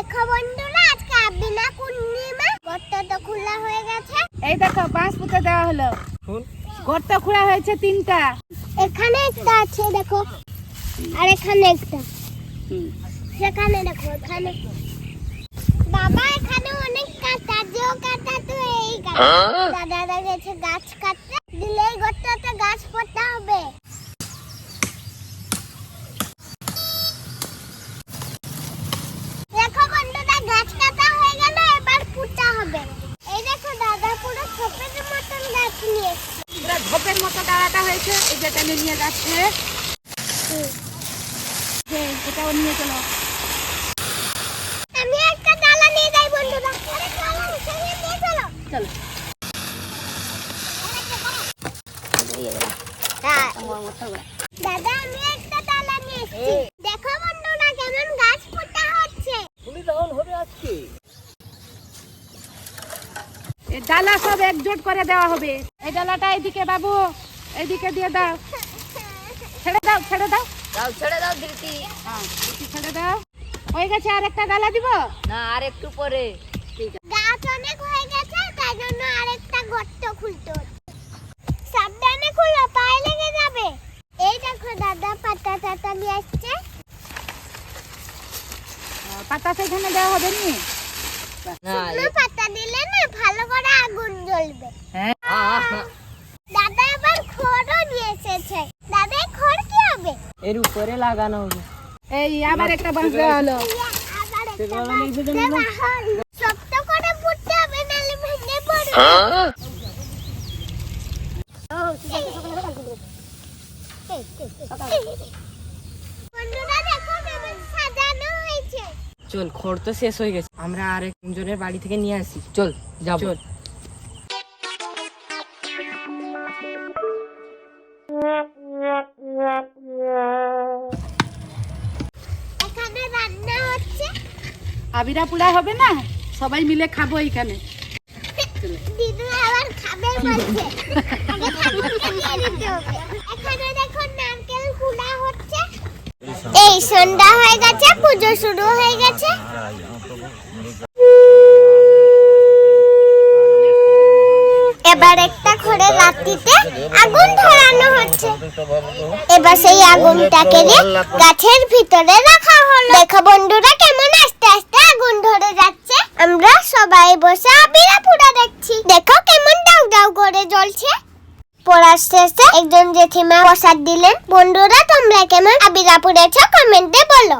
দেখো বন্ধুরা আজকে আবিনা পূর্ণিমা গর্তটা খোলা হয়ে গেছে। এই দেখো বাঁশ পুঁতে দেওয়া হলো। ফুল? গর্ত খোলা হয়েছে তিনটা। এখানে একটা আছে দেখো। আর এখানে একটা। সেখানে দেখো এখানে বাবা এখানে অনেক কাটা যে কাটা তো এই কাটা দাদারা গেছে গাছ কাটতে দিলে এই গর্ততে গাছ পোতা হবে দেখো বন্ধুরা গাছ কাটা হয়ে গেল এবার পুঁতা হবে এই দেখো দাদা পুরো ছোপের মতন গাছ নিয়ে এসছে। পুরো ঝোপের মতো দাঁড়াটা হয়েছে এই যে টেনে নিয়ে যাচ্ছে। যে এটাও নিয়ে চলো। আমি একটা ডালা নিয়ে যাই বন্ধুরা। আরে ডালা সঙ্গে নিয়ে চলো। চলো। দাদা আমি একটা ডালা নিয়ে এসেছি। দেখো বন্ধুরা কেমন গাছ পোতা হচ্ছে। তুমি তখন হবে আজকে ডালা সব একজোট করে দেওয়া হবে। এই ডালাটা এদিকে বাবু। এদিকে দিয়ে দাও। ছেড়ে দাও ছেড়ে দাও। দাও ছেড়ে দাও দিদি। হ্যাঁ দিদি ছেড়ে দাও। হয়ে গেছে আর একটা ডালা দিব? না আর একটু পরে। গাছ অনেক হয়ে গেছে তাই জন্য আরেকটা গর্ত খুলতে সাবধানে খুলো পায়ে লেগে যাবে। এই দেখো দাদা পাতা টাতা নিয়ে আসছে। পাতা সেখানে দেওয়া হবে নি? না শুকনো পাতা দিলে না ভালো করে আগুন জ্বলবে। হ্যাঁ দাদা এবার খড়ও নিয়ে এসেছে দাদা এই খড় কি হবে এর উপরে লাগানো হবে এই আবার একটা বাঁশ দেওয়া হলো। হয়েছে। চল খড় তো শেষ হয়ে গেছে। আমরা আর একজনের বাড়ি থেকে নিয়ে আসি। চল যাব। চল। আবিরা পুরা হবে না? সবাই মিলে খাব এইখানে। এই সন্ধ্যা হয়ে গেছে, পুজো শুরু হয়ে গেছে। এবার একটা ঘরে রাত্রিতে আগুন ধরানো হচ্ছে। এবার সেই আগুনটাকে গাছের ভিতরে রাখা হলো। দেখো বন্ধুরা, কেমন আস্তে আস্তে আগুন ধরে যাচ্ছে। আমরা সবাই বসে আবিরা পুরা দেখছি। দেখো কেমন ডাউ দাউ করে জ্বলছে। পড়ার শেষে একজন জেঠিমা প্রসাদ দিলেন, বন্ধুরা, তোমরা কেমন আবিরা পুড়েছ কমেন্টে বলো।